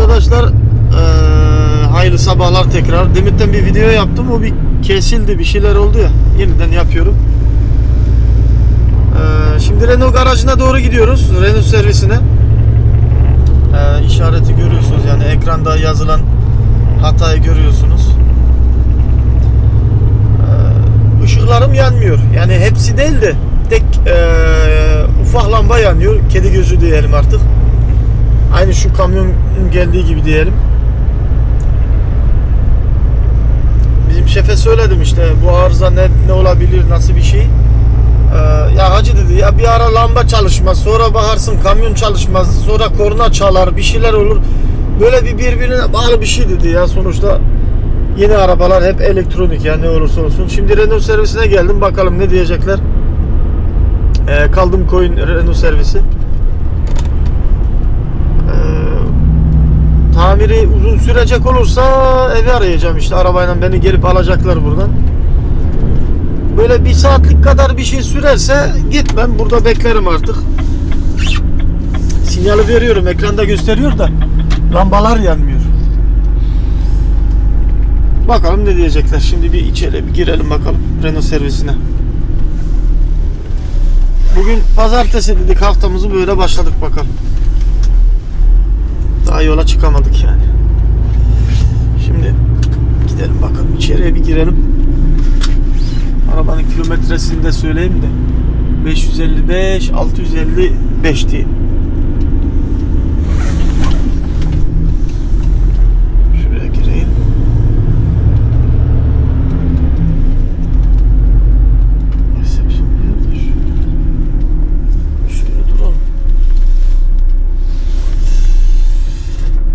Arkadaşlar eee, hayırlı sabahlar tekrar. Demirten bir video yaptım. O bir kesildi. Bir şeyler oldu ya. Yeniden yapıyorum. Eee, şimdi Renault garajına doğru gidiyoruz. Renault servisine. Eee işareti görüyorsunuz. Yani ekranda yazılan hatayı görüyorsunuz. Eee, ışıklarım yanmıyor. Yani hepsi değil de tek eee, ufak lamba yanıyor. Kedi gözü diyelim artık. Aynı şu kamyon geldiği gibi diyelim. Bizim şefe söyledim işte bu arıza ne, ne olabilir nasıl bir şey. Ee, ya hacı dedi ya bir ara lamba çalışmaz sonra bakarsın kamyon çalışmaz sonra korna çalar bir şeyler olur. Böyle bir birbirine bağlı bir şey dedi ya sonuçta yeni arabalar hep elektronik ya ne olursa olsun. Şimdi Renault servisine geldim bakalım ne diyecekler. Ee, kaldım koyun Renault servisi. Ee, tamiri uzun sürecek olursa evi arayacağım işte arabayla beni gelip alacaklar buradan. Böyle bir saatlik kadar bir şey sürerse gitmem burada beklerim artık. Sinyali veriyorum ekranda gösteriyor da lambalar yanmıyor. Bakalım ne diyecekler. Şimdi bir içeri bir girelim bakalım Renault servisine. Bugün pazartesi dedik haftamızı böyle başladık bakalım. Daha yola çıkamadık yani. Şimdi gidelim bakalım içeriye bir girelim. Arabanın kilometresini de söyleyeyim de. 555 655 diye.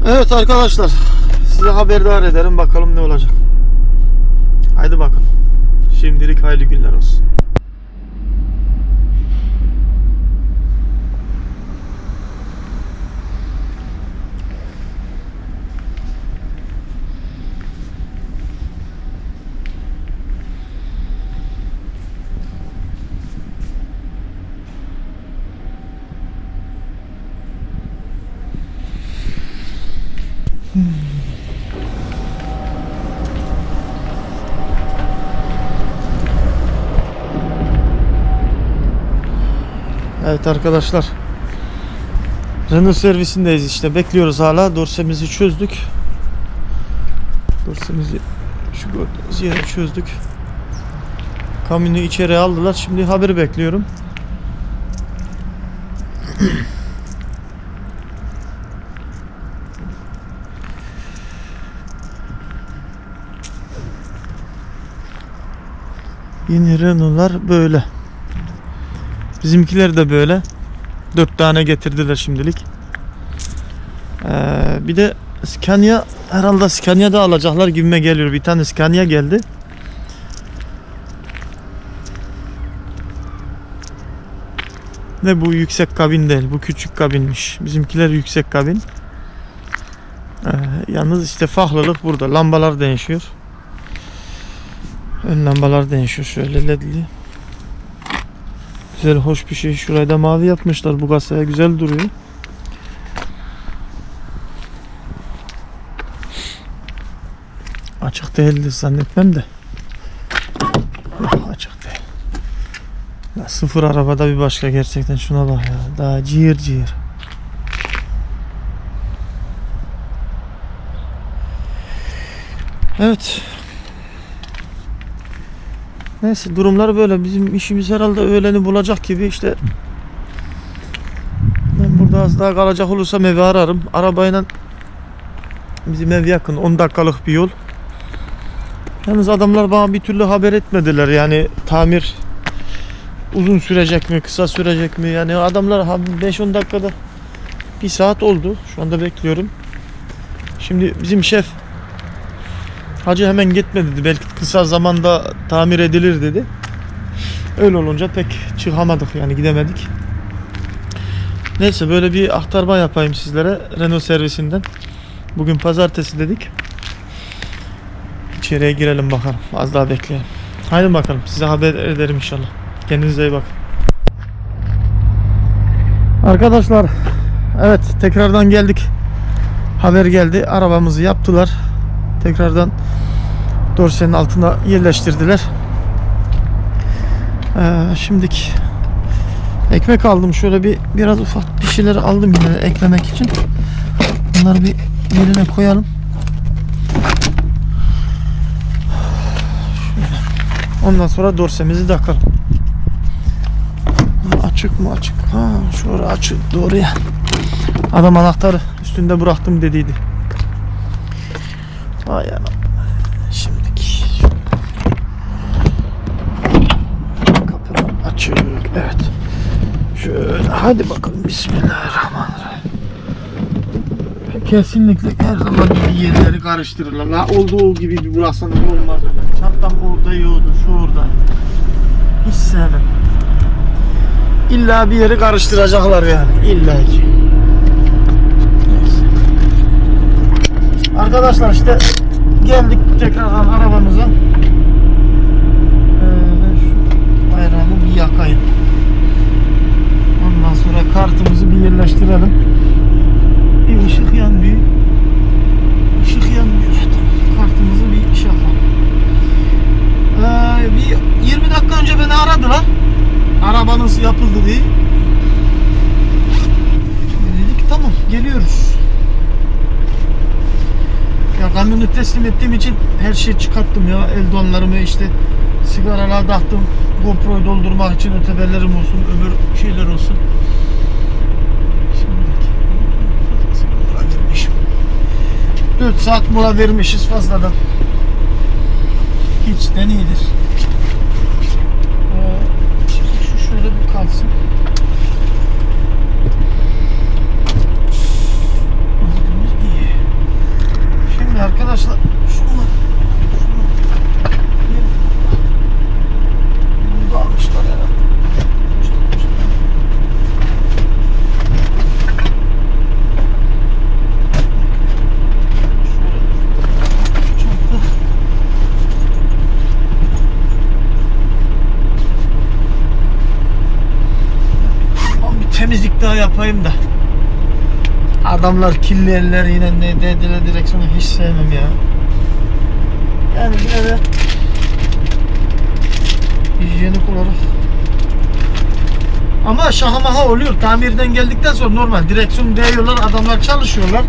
Evet arkadaşlar size haberdar ederim bakalım ne olacak. Haydi bakalım. Şimdilik hayırlı günler olsun. Evet arkadaşlar. Renault servisindeyiz işte. Bekliyoruz hala. Dorsemizi çözdük. Dorsemizi şu gördüğünüz yere çözdük. Kamyonu içeri aldılar. Şimdi haberi bekliyorum. Yeni Renault'lar böyle. Bizimkiler de böyle. Dört tane getirdiler şimdilik. Ee, bir de Scania herhalde Scania'da alacaklar gibime geliyor. Bir tane Scania geldi. Ne bu yüksek kabin değil. Bu küçük kabinmiş. Bizimkiler yüksek kabin. Ee, yalnız işte farklılık burada. Lambalar değişiyor. Ön lambalar değişiyor şöyle ledli. Güzel hoş bir şey. Şurayı da mavi yapmışlar. Bu kasaya güzel duruyor. Açık değildir zannetmem de. Yok açık değil. Ya sıfır arabada bir başka gerçekten şuna bak ya. Daha cihir cihir. Evet. Neyse durumlar böyle. Bizim işimiz herhalde öğleni bulacak gibi işte. Ben burada az daha kalacak olursam evi ararım. Arabayla bizim ev yakın 10 dakikalık bir yol. Yalnız adamlar bana bir türlü haber etmediler yani tamir uzun sürecek mi kısa sürecek mi yani adamlar 5-10 dakikada bir saat oldu şu anda bekliyorum. Şimdi bizim şef Hacı hemen gitme dedi. Belki kısa zamanda tamir edilir dedi. Öyle olunca pek çıkamadık yani gidemedik. Neyse böyle bir aktarma yapayım sizlere Renault servisinden. Bugün pazartesi dedik. İçeriye girelim bakalım. Az daha bekleyelim. Haydi bakalım size haber ederim inşallah. Kendinize iyi bakın. Arkadaşlar evet tekrardan geldik. haber geldi. Arabamızı yaptılar. Tekrardan dorsenin altına yerleştirdiler. Ee, şimdiki ekmek aldım. Şöyle bir biraz ufak bir şeyler aldım yine eklemek için. Bunları bir yerine koyalım. Şöyle. Ondan sonra dorsemizi takalım. Açık mı açık? Ha, şurası açık. Doğru ya. Adam anahtarı üstünde bıraktım dediydi. Vay anam. Şimdiki. Kapıdan açık. Evet. Şöyle hadi bakalım Bismillahirrahmanirrahim. Kesinlikle her zaman gibi yerleri karıştırırlar. La olduğu gibi bir burasınız olmaz. Çantam orada yiyordu, şu orada. Hiç sevmem. İlla bir yeri karıştıracaklar yani. İlla ki. Neyse. Arkadaşlar işte geldik tekrardan arabamıza. Ee, şu bayrağımı bir yakayım. Ondan sonra kartımızı bir yerleştirelim. Bir ışık yanmıyor. Işık yanmıyor. Kartımızı bir şey yapalım. Ee, bir 20 dakika önce beni aradılar. Arabanız yapıldı diye. Dedik tamam geliyoruz. Ya kamyonu teslim ettiğim için her şeyi çıkarttım ya. El donlarımı işte sigaralar taktım. GoPro'yu doldurmak için ötebellerim olsun, öbür şeyler olsun. Vermişim. 4 saat mola vermişiz fazladan. Hiçten iyidir. Ee, şimdi şu şöyle bir kalsın. Malzememiz iyi. Şimdi arkadaşlar şunlar bunu da almışlar herhalde. Temizlik daha yapayım da. Adamlar kirli eller yine ne dediler direksiyonu hiç sevmem ya. Yani yine de hijyenik olarak. Ama şahamaha oluyor. Tamirden geldikten sonra normal. Direksiyon değiyorlar. Adamlar çalışıyorlar.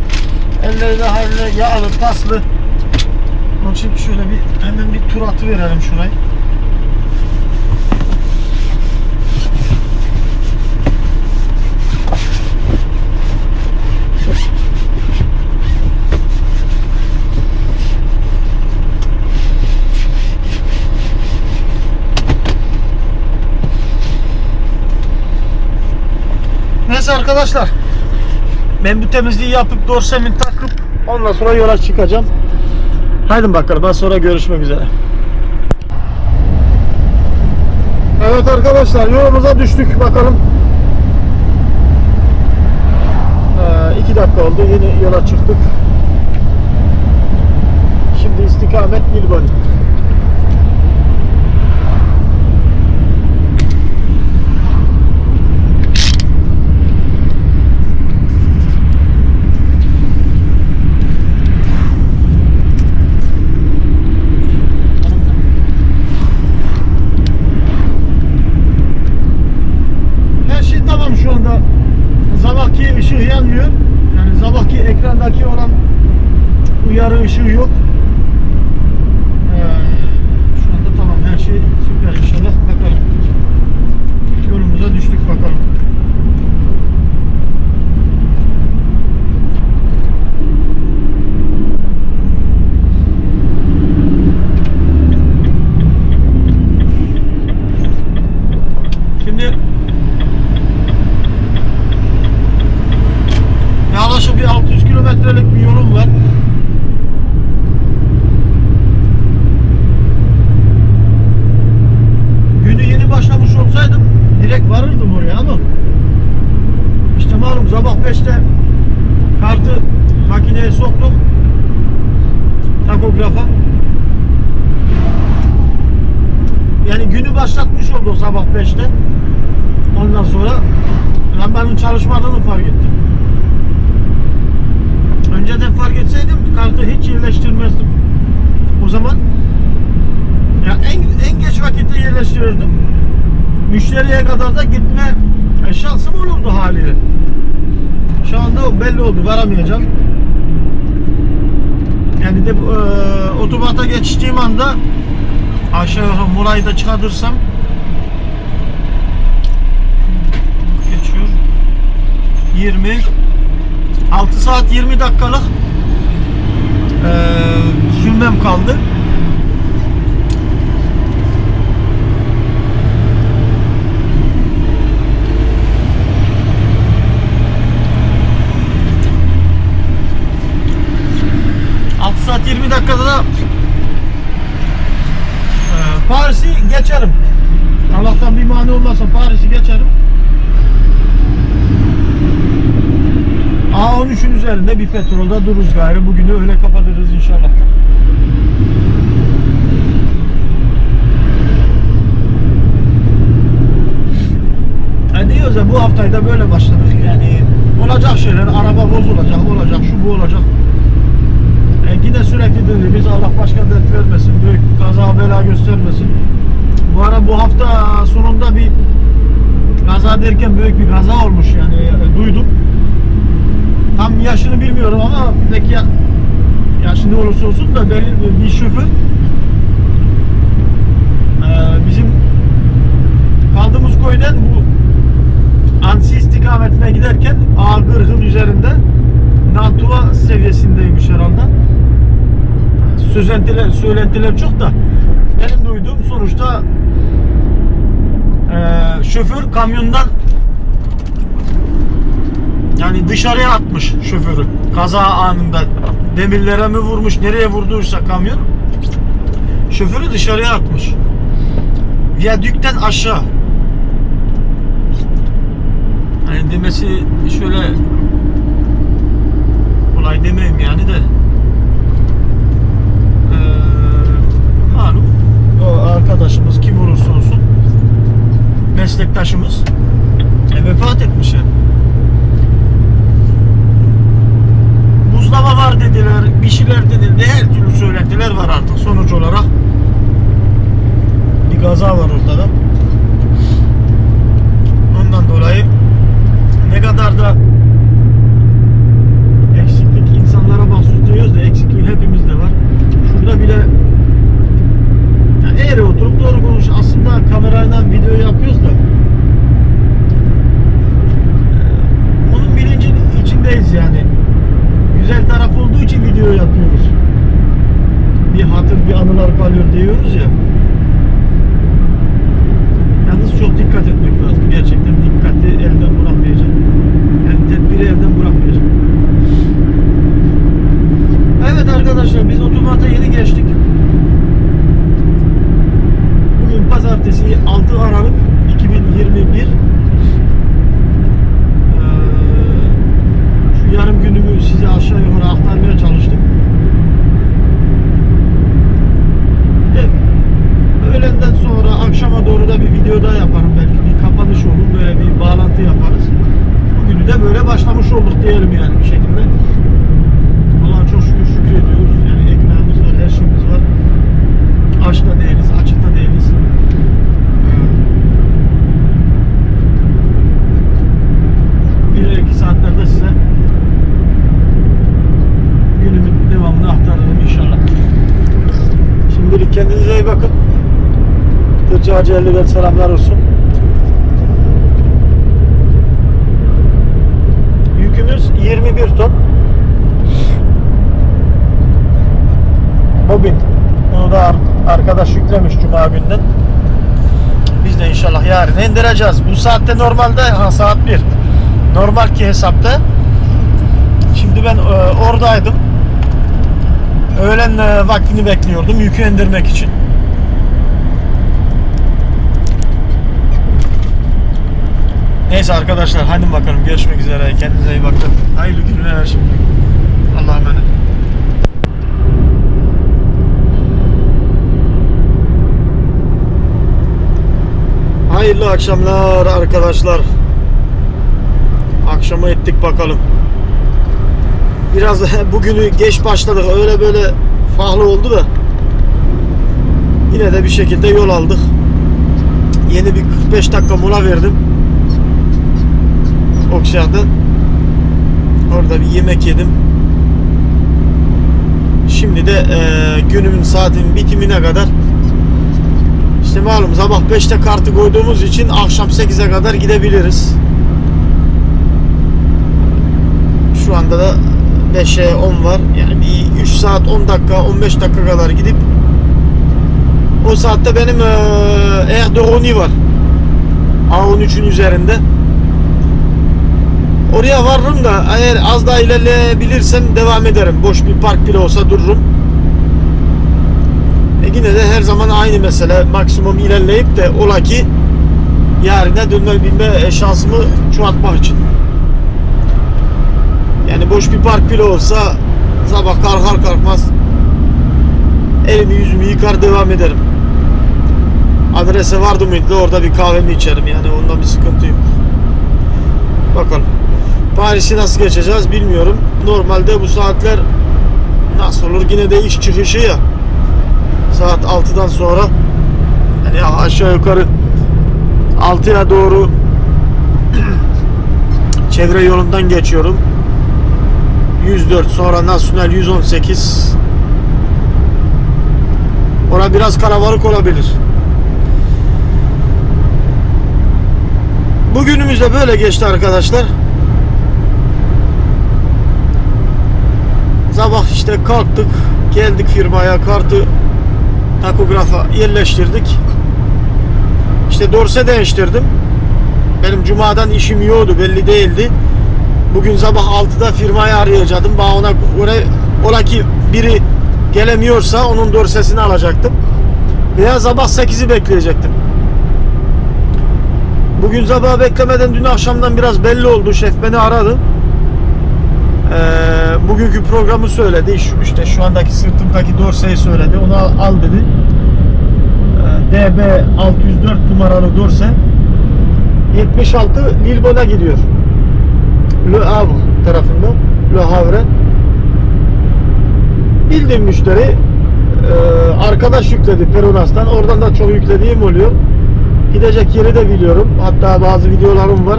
Elleri de haline yağlı, paslı. Onun için şöyle bir hemen bir tur atı verelim şurayı. Neyse arkadaşlar. Ben bu temizliği yapıp dorsemi takıp ondan sonra yola çıkacağım. Haydi bakalım daha sonra görüşmek üzere. Evet arkadaşlar yolumuza düştük bakalım. Ee, iki dakika oldu yeni yola çıktık. Şimdi istikamet Nilbani. Her şey tamam şu anda. Sabahki ışığı yanmıyor. Yani sabahki ekrandaki olan uyarı ışığı yok. günü başlatmış oldu o sabah 5'te. Ondan sonra lambanın çalışmadığını fark ettim. Önceden fark etseydim kartı hiç yerleştirmezdim. O zaman ya en, en geç vakitte yerleştirirdim. Müşteriye kadar da gitme şansım olurdu haliyle. Şu anda o belli oldu varamayacağım. Yani de e, otobata geçtiğim anda aşağı Mulay'ı da çıkartırsam geçiyor 20 6 saat 20 dakikalık e, sürmem kaldı. Altı saat 20 dakikada da e, Paris'i geçerim. Allah'tan bir mani olmazsa Geçerim. A13'ün üzerinde bir petrolda dururuz gayrı. Bugünü öyle kapatırız inşallah. E diyoruz ya bu haftayı da böyle başladık. Yani olacak şeyler, araba bozulacak, olacak, şu bu olacak. E yine sürekli dediğimiz Allah başka dert vermesin, büyük kaza bela göstermesin. Bu ara bu hafta sonunda bir kaza derken büyük bir kaza olmuş yani e, duydum. Tam yaşını bilmiyorum ama pek ya, yaşı ne olursa olsun da belli bir şoför e, bizim kaldığımız köyden bu Ansi istikametine giderken A40'ın üzerinde Nantuva seviyesindeymiş herhalde. Söylentiler, söylentiler çok da benim duyduğum sonuçta e, şoför kamyondan yani dışarıya atmış şoförü. Kaza anında demirlere mi vurmuş nereye vurduysa kamyon şoförü dışarıya atmış. Viyadükten aşağı. Hani demesi şöyle olay demeyeyim yani de. Eee, malum. O arkadaşımız kim olursa olsun meslektaşımız e, vefat etmiş yani. Buzlama var dediler, bir şeyler denildi, her türlü söylentiler var artık sonuç olarak. Bir kaza var ortada. Ondan dolayı ne kadar da eksiklik insanlara mahsus diyoruz da eksiklik hepimizde var. Şurada bile ya eğri oturup doğru konuş. Aslında kamerayla video yapıyoruz da e, onun bilincin içindeyiz yani. Güzel taraf olduğu için video yapıyoruz. Bir hatır, bir anılar kalıyor diyoruz ya. Yalnız çok dikkat etmek lazım. Gerçekten dikkati elden bırakmayacak. Yani tedbiri elden bırakmayacak. Evet arkadaşlar biz otomata yeni geçtik. Bugün pazartesi 6 Aralık 2021. Ee, şu yarım günümü size aşağı yukarı aktarmaya çalıştım. Evet. Öğlenden sonra akşama doğru da bir video daha yaparım belki bir kapanış olur böyle bir bağlantı yaparız. Bugünü de böyle başlamış olduk diyelim yani bir şekilde. Allah'a çok şükür şükrediyoruz. Yani ekmeğimiz var, her şeyimiz var. Aç da değiliz. Bir iki saatlerde size günümün devamını aktarırım inşallah. Şimdilik kendinize iyi bakın. Tırcı Hacı Elli'den selamlar olsun. Yükümüz 21 ton. Bobin. Bunu da ar- arkadaş yüklemiş Cuma günden. Biz de inşallah yarın indireceğiz. Bu saatte normalde ha, saat 1. Normal ki hesapta. Şimdi ben e, oradaydım. Öğlen e, vaktini bekliyordum yükü indirmek için. Neyse arkadaşlar hadi bakalım görüşmek üzere. Kendinize iyi bakın. Hayırlı günler şimdi. Allah'a emanet. Hayırlı akşamlar arkadaşlar. Akşama ettik bakalım. Biraz bugünü geç başladık. Öyle böyle fahlı oldu da. Yine de bir şekilde yol aldık. yeni bir 45 dakika mola verdim. Okşar'da. Orada bir yemek yedim. Şimdi de eee, günümün saatin bitimine kadar işte malum sabah 5'te kartı koyduğumuz için akşam 8'e kadar gidebiliriz. Şu anda da 5'e 10 var. Yani bir 3 saat 10 dakika 15 dakika kadar gidip o saatte benim Erdoğan'ı var. A13'ün üzerinde. Oraya varırım da eğer az daha ilerleyebilirsem devam ederim. Boş bir park bile olsa dururum. E yine de her zaman aynı mesele. Maksimum ilerleyip de ola ki yarına dönme bilme şansımı çoğaltmak için. Yani boş bir park bile olsa sabah kalkar kalkmaz elimi yüzümü yıkar devam ederim. Adrese vardı mıydı da orada bir kahvemi içerim yani ondan bir sıkıntı yok. Bakalım. Paris'i nasıl geçeceğiz bilmiyorum. Normalde bu saatler nasıl olur yine de iş çıkışı ya. Saat 6'dan sonra hani aşağı yukarı 6'ya doğru çevre yolundan geçiyorum. 104 sonra Nasyonel 118 Ora biraz kalabalık olabilir. Bugünümüz de böyle geçti arkadaşlar. Sabah işte kalktık, geldik firmaya, kartı takografa yerleştirdik. İşte dorse değiştirdim. Benim cumadan işim yoğdu, belli değildi. Bugün sabah 6'da firmayı arayacaktım. Bana ona oraya, ola ki biri gelemiyorsa onun dorsesini alacaktım. Veya sabah 8'i bekleyecektim. Bugün sabah beklemeden dün akşamdan biraz belli oldu. Şef beni aradı. Ee, bugünkü programı söyledi. Şu, işte şu andaki sırtımdaki dorseyi söyledi. Onu al, al dedi. Ee, DB 604 numaralı dorse 76 Lilbon'a gidiyor. Le Havre tarafında. Le Havre. Bildiğim müşteri e, arkadaş yükledi Peronas'tan. Oradan da çok yüklediğim oluyor. Gidecek yeri de biliyorum. Hatta bazı videolarım var.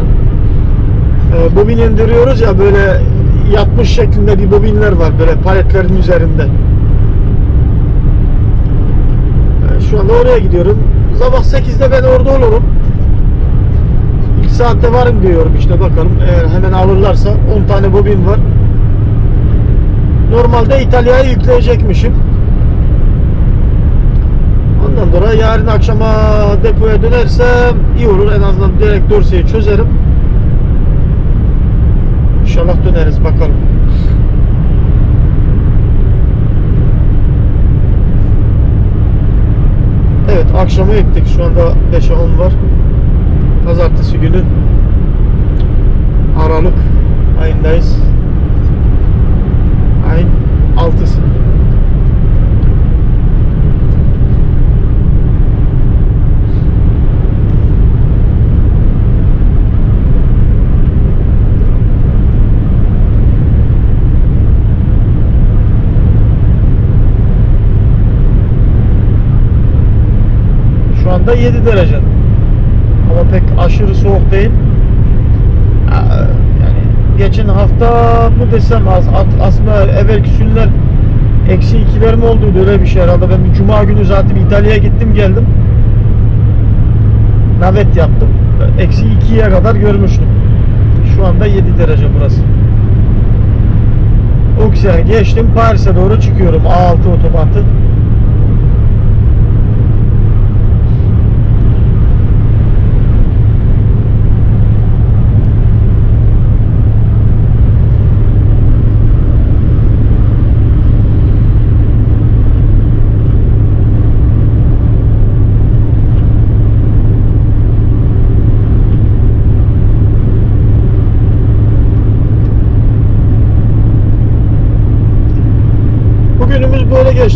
E, bobin indiriyoruz ya böyle yatmış şeklinde bir bobinler var böyle paletlerin üzerinde. E, şu anda oraya gidiyorum. Sabah 8'de ben orada olurum. Saatte varım diyorum işte bakalım. Eğer hemen alırlarsa 10 tane bobin var. Normalde İtalya'ya yükleyecekmişim. Ondan sonra yarın akşama depoya dönersem iyi olur. En azından direkt dorseyi çözerim. İnşallah döneriz bakalım. Evet akşama ektik. Şu anda 5'e 10 var. Pazartesi günü Aralık ayındayız. Ayın 6'sı. Şu anda 7 derece. Ama pek aşırı soğuk değil. Aa, Yani geçen hafta mı desem aslında evvelki günler eksi ikiler mi olduydu öyle bir şey herhalde. Ben cuma günü zaten İtalya'ya gittim geldim. Navet yaptım. Eksi ikiye kadar görmüştüm. Şu anda 7 derece burası. Oksijen geçtim Paris'e doğru çıkıyorum A6 otobandı.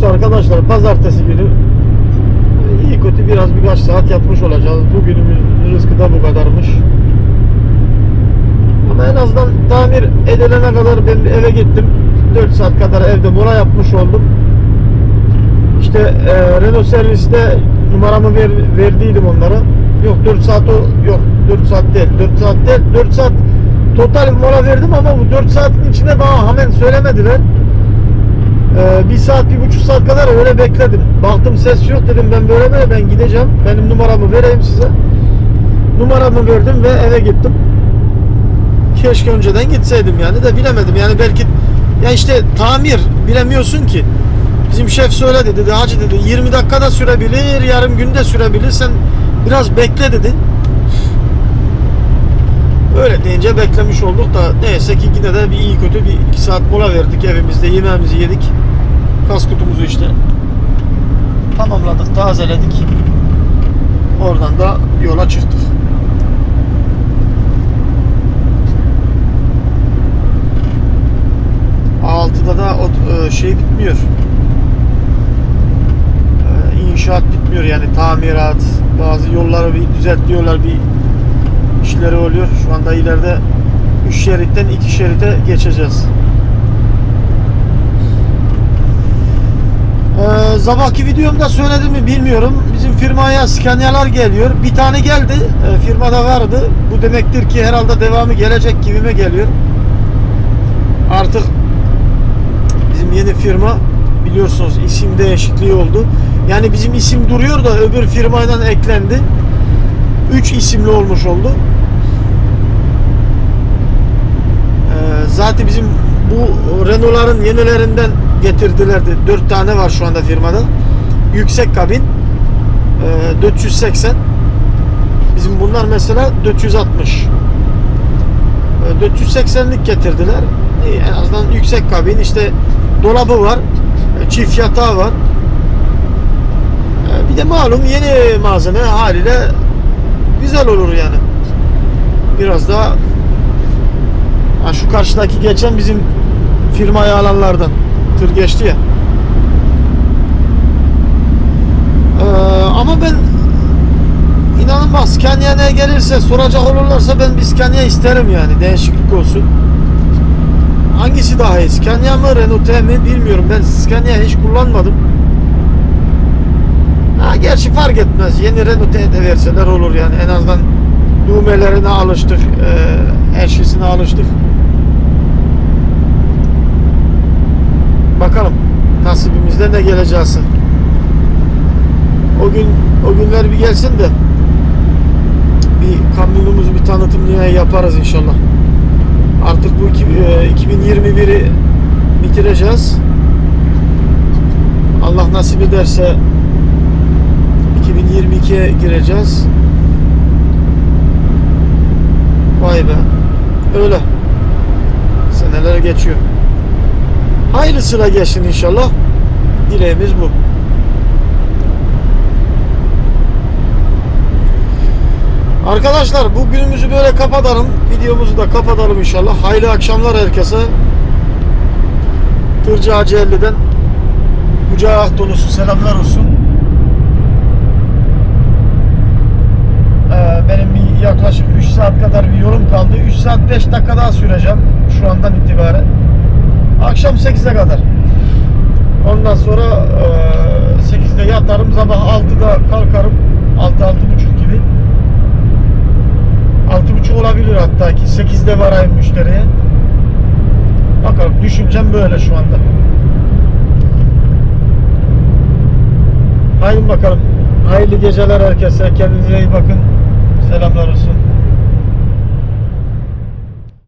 Geçti arkadaşlar. Pazartesi günü. İyi kötü biraz birkaç saat yatmış olacağız. Bugünümüz rızkı da bu kadarmış. Ama en azından tamir edilene kadar ben eve gittim. 4 saat kadar evde mola yapmış oldum. İşte e, Renault serviste numaramı ver, verdiydim onlara. Yok 4 saat o yok 4 saat değil 4 saat değil 4 saat total mola verdim ama bu 4 saatin içinde bana hemen söylemediler. Ee, bir saat bir buçuk saat kadar öyle bekledim. Baktım ses yok dedim ben böyle böyle ben gideceğim. Benim numaramı vereyim size. Numaramı verdim ve eve gittim. Keşke önceden gitseydim yani de bilemedim. Yani belki ya işte tamir bilemiyorsun ki. Bizim şef söyledi dedi hacı dedi 20 dakikada sürebilir yarım günde sürebilir sen biraz bekle dedi. Öyle deyince beklemiş olduk da neyse ki yine de bir iyi kötü bir iki saat mola verdik evimizde yemeğimizi yedik. Kas kutumuzu işte tamamladık tazeledik. Oradan da yola çıktık. Altıda da o e, şey bitmiyor. E, İnşaat bitmiyor yani tamirat, bazı yolları bir düzeltiyorlar, bir işleri oluyor. Şu anda ileride 3 şeritten 2 şerite geçeceğiz. Ee, sabahki videomda söyledim mi bilmiyorum. Bizim firmaya Scania'lar geliyor. Bir tane geldi. Ee, firmada vardı. Bu demektir ki herhalde devamı gelecek gibime geliyor. Artık bizim yeni firma biliyorsunuz isim değişikliği oldu. Yani bizim isim duruyor da öbür firmayla eklendi. 3 isimli olmuş oldu. Ee, zaten bizim bu Renault'ların yenilerinden getirdilerdi. 4 tane var şu anda firmada. Yüksek kabin ee, 480 bizim bunlar mesela 460 Ee, 480'lik getirdiler. İyi, en azından yüksek kabin işte dolabı var. e, Çift yatağı var. Ee, Bir de malum yeni malzeme haliyle güzel olur yani. Biraz daha ha şu karşıdaki geçen bizim firmaya alanlardan tır geçti ya. Ee, ama ben inanın bak Scania ne gelirse soracak olurlarsa ben bir Scania isterim yani değişiklik olsun. Hangisi daha iyi? Scania mı Renault T mi bilmiyorum. Ben Scania hiç kullanmadım. Ha, gerçi fark etmez. Yeni Renault de verseler olur yani. En azından düğmelerine alıştık. E, her şeysine alıştık. Bakalım nasibimizde ne geleceğiz. O gün o günler bir gelsin de bir kamyonumuzu bir tanıtımlıya yaparız inşallah. Artık bu iki- e, 2021'i bitireceğiz. Allah nasip ederse 2022'ye gireceğiz. Vay be. Öyle. Seneler geçiyor. Hayırlısıyla geçsin inşallah. Dileğimiz bu. Arkadaşlar bu günümüzü böyle kapatalım. Videomuzu da kapatalım inşallah. Hayırlı akşamlar herkese. Tırcı Hacı 50'den kucağı dolusu selamlar olsun. Ee, benim bir yaklaşık 3 saat kadar bir yolum kaldı. 3 saat 5 dakika daha süreceğim şu andan itibaren. Akşam 8'e kadar. Ondan sonra e, 8'de yatarım. Sabah 6'da kalkarım. 6-6.30 gibi. 6.30 olabilir hatta ki 8'de varayım müşteriye. Bakalım düşüncem böyle şu anda. Haydi bakalım. Hayırlı geceler herkese. Kendinize iyi bakın.